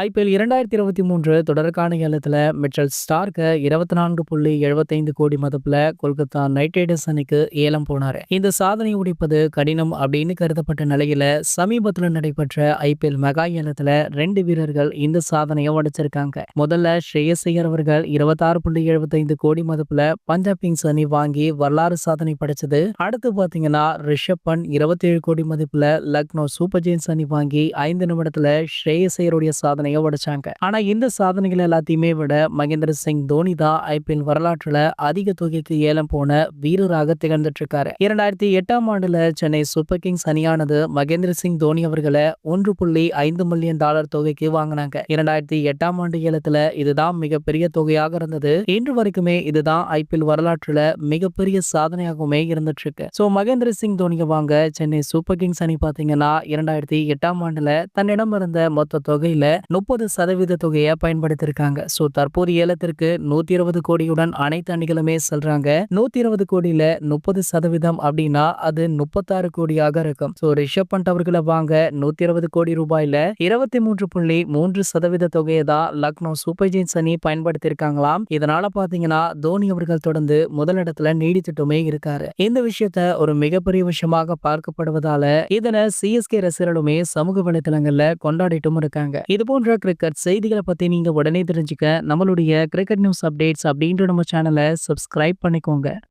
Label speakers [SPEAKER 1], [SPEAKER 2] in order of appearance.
[SPEAKER 1] IPL இரண்டாயிரத்தி இருபத்தி மூன்று தொடருக்கான ஏலத்தில் மிச்சல் ஸ்டார்க்கு இருபத்தி நான்கு புள்ளி எழுபத்தைந்து கோடி மதிப்பில் கொல்கத்தா நைட் ரைடர்ஸ் அணிக்கு ஏலம் போனார். இந்த சாதனை உடைப்பது கடினம் அப்படின்னு கருதப்பட்ட நிலையில சமீபத்தில் நடைபெற்ற ஐபிஎல் மெகா ஏலத்தில் ரெண்டு வீரர்கள் இந்த சாதனையை உடைச்சிருக்காங்க. முதல்ல ஸ்ரேயஸ் ஐயர் அவர்கள் இருபத்தாறு புள்ளி எழுபத்தைந்து கோடி மதிப்பில் பஞ்சாப் கிங்ஸ் அணி வாங்கி வரலாறு சாதனை படைச்சது. அடுத்து பார்த்தீங்கன்னா ரிஷப் பண்ட் இருபத்தி ஏழு கோடி மதிப்பில் லக்னோ சூப்பர் ஜெயின்ஸ் அணி வாங்கி ஐந்து நிமிடத்தில் ஸ்ரேயஸ் ஐயருடைய சாதனையை உடைச்சாங்க. ஆனா இந்த சாதனைகள் எல்லாத்தையுமே விட மகேந்திர சிங் தோனி தான் ஐபிஎல் வரலாற்றுல அதிக தொகைக்கு ஏலம் போன வீரராக திகழ்ந்துட்டு இருக்காரு இரண்டாயிரத்தி எட்டாம் ஆண்டுல சென்னை சூப்பர் கிங்ஸ் அணியானது மகேந்திர சிங் தோனி அவர்களை ஒன்று புள்ளி ஐந்து மில்லியன் டாலர் தொகைக்கு வாங்கினாங்க. இரண்டாயிரத்தி எட்டாம் ஆண்டு ஏலத்துல இதுதான் மிகப்பெரிய தொகையாக இருந்தது. இன்று வரைக்குமே இதுதான் ஐபிஎல் வரலாற்றுல மிகப்பெரிய சாதனையாகவுமே இருந்துட்டு இருக்கு சோ மகேந்திர சிங் தோனியை வாங்க சென்னை சூப்பர் கிங்ஸ் அணி பாத்தீங்கன்னா இரண்டாயிரத்தி எட்டாம் ஆண்டுல தன்னிடம் இருந்த மொத்த தொகையில முப்பது சதவீத தொகையை பயன்படுத்தியிருக்காங்க சோ தற்போது ஏலத்திற்கு நூத்தி இருபது கோடியுடன் அனைத்து அணிகளுமே செல்றாங்க. நூத்தி இருபது கோடியில முப்பது சதவீதம் அப்படின்னா அது முப்பத்தாறு கோடியாக இருக்கும். சோ ரிஷப் பண்ட் அவர்களை வாங்க நூத்தி இருபது கோடி ரூபாயில இருபத்தி மூன்று புள்ளி மூன்று சதவீத தொகையை தான் லக்னோ சூப்பர் ஜெயின்ஸ் அணி பயன்படுத்தியிருக்காங்களாம். இதனால பாத்தீங்கன்னா தோனி அவர்கள் தொடர்ந்து முதலிடத்துல நீடித்துட்டுமே இருக்காரு. இந்த விஷயத்த ஒரு மிகப்பெரிய விஷயமாக பார்க்கப்படுவதால இதனை சிஎஸ்கே ரசிகர்களுமே சமூக வலைதளங்கள்ல கொண்டாடிட்டும் இருக்காங்க. இது போன்ற கிரிக்கெட் செய்திகளை பத்தி நீங்க உடனே தெரிஞ்சுக்க. நம்மளுடைய கிரிக்கெட் நியூஸ் அப்டேட்ஸ் அப்படின்ற நம்ம சேனலை சப்ஸ்கிரைப் பண்ணிக்கோங்க.